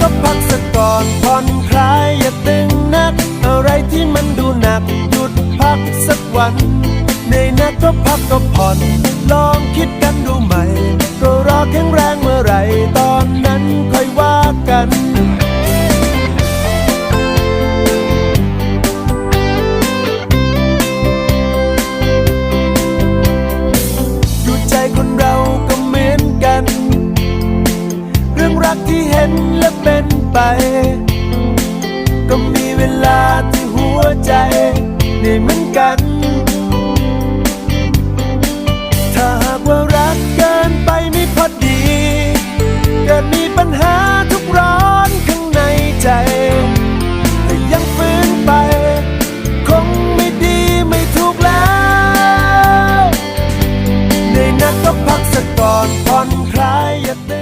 ก็พักสักก่อนผ่อนคลายอย่าตึงนัก อะไรที่มันดูหนักหยุดพักสักวันในนักก็พักก็ผ่อน ลองคิดกันดูใหม่ก็รอแข็งแรงเมื่อไหรตอนนั้นค่อยว่ากันอยู่ใจคนเราก็เหมือนกันากที่เห็นและเป็นไป ก็มีเวลาที่หัวใจได้เหมือนกัน ถ้าหากว่ารักเกินไปไม่พอดีเกิดมีปัญหาทุกร้อนข้างในใจแต่ยังฟื้นไป คงไม่ดีไม่ถูกแล้วในนั้นก็พักสักก่อนผ่อนคลายอย่าเต้น